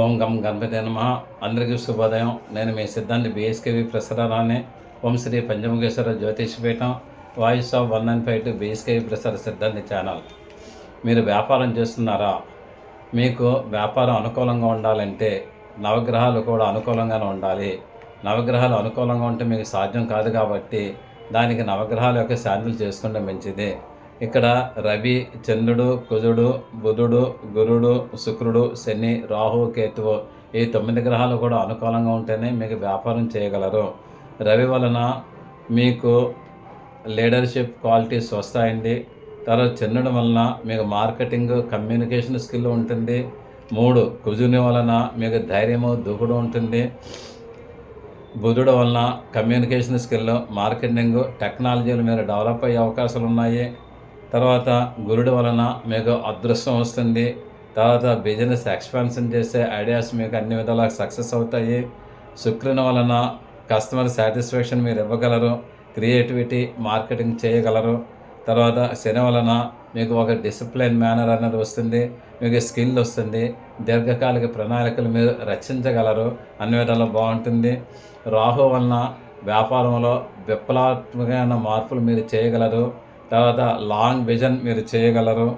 ఓం గం గణపతి నమ. అందరికీ శుభోదయం. నేను మీ సిద్ధాంతి బీఎస్కేవి ప్రసరాన్ని Om Sri Panchamukheshwara Jyotishapeetham voice of one nine five two B S K V ప్రసార సిద్ధాంతి ఛానల్. మీరు వ్యాపారం చేస్తున్నారా? మీకు వ్యాపారం అనుకూలంగా ఉండాలంటే నవగ్రహాలు కూడా అనుకూలంగానే ఉండాలి. నవగ్రహాలు అనుకూలంగా ఉంటే మీకు సాధ్యం కాదు కాబట్టి దానికి నవగ్రహాల యొక్క శాంతులు చేసుకుంటే మంచిది. ఇక్కడ రవి చంద్రుడు కుజుడు బుధుడు గురుడు శుక్రుడు శని రాహు కేతువు ఈ తొమ్మిది గ్రహాలు కూడా అనుకూలంగా ఉంటేనే మీకు వ్యాపారం చేయగలరు. రవి వలన మీకు లీడర్షిప్ క్వాలిటీస్ వస్తాయండి. తర్వాత చంద్రుడి వలన మీకు మార్కెటింగ్ కమ్యూనికేషన్ స్కిల్ ఉంటుంది. మూడు కుజుని వలన మీకు ధైర్యము దూకుడు ఉంటుంది. బుధుడు వలన కమ్యూనికేషన్ స్కిల్ మార్కెటింగ్ టెక్నాలజీలు మీరు డెవలప్ అయ్యే అవకాశాలు ఉన్నాయి. తర్వాత గురుడు వలన మీకు అదృష్టం వస్తుంది. తర్వాత బిజినెస్ ఎక్స్పాన్షన్ చేసే ఐడియాస్ మీకు అన్ని విధాలా సక్సెస్ అవుతాయి. శుక్రుని వలన కస్టమర్ సాటిస్ఫాక్షన్ మీరు ఇవ్వగలరు. క్రియేటివిటీ మార్కెటింగ్ చేయగలరు. తర్వాత శని వలన మీకు ఒక డిసిప్లిన్ మేనర్ అనేది వస్తుంది. మీకు స్కిల్ వస్తుంది. దీర్ఘకాలిక ప్రణాళికలు మీరు రచించగలరు. అన్ని విధాలా బాగుంటుంది. రాహు వలన వ్యాపారంలో విప్లవాత్మకమైన మార్పులు మీరు చేయగలరు. తర్వాత లాంగ్ విజన్ మీరు చేయగలరు.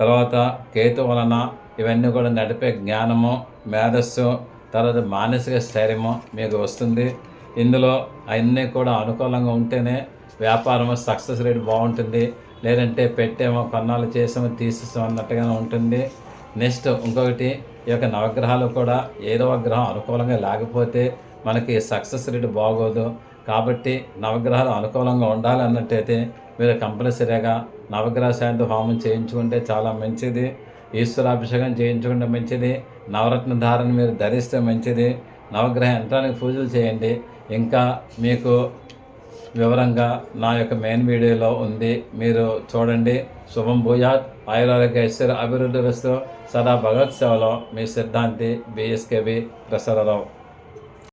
తర్వాత కేతు వలన ఇవన్నీ కూడా నడిపే జ్ఞానము మేధస్సు తర్వాత మానసిక స్థైర్యము మీకు వస్తుంది. ఇందులో అన్నీ కూడా అనుకూలంగా ఉంటేనే వ్యాపారం సక్సెస్ రేట్ బాగుంటుంది. లేదంటే పెట్టేమో కొన్నాళ్ళు చేసామో తీసేసాము అన్నట్టుగానే ఉంటుంది. నెక్స్ట్ ఇంకొకటి ఈ యొక్క నవగ్రహాలు కూడా ఏదో ఒక గ్రహం అనుకూలంగా లేకపోతే మనకి సక్సెస్ రేట్ బాగోదు. కాబట్టి నవగ్రహాలు అనుకూలంగా ఉండాలి అన్నట్టయితే మీరు కంపల్సరీగా నవగ్రహ శాంతి హోమం చేయించుకుంటే చాలా మంచిది. ఈశ్వరాభిషేకం చేయించుకుంటే మంచిది. నవరత్న ధారణ మీరు ధరిస్తే మంచిది. నవగ్రహ యంత్రానికి పూజలు చేయండి. ఇంకా మీకు వివరంగా నా యొక్క మెయిన్ వీడియోలో ఉంది. మీరు చూడండి. శుభం భూయాత్. ఆయురారోగ్య ఐశ్వర్య అభివృద్ధి వస్తూ సదా భగవత్ సేవలో మీ సిద్ధాంతి బిఎస్కేబి ప్రసరరావు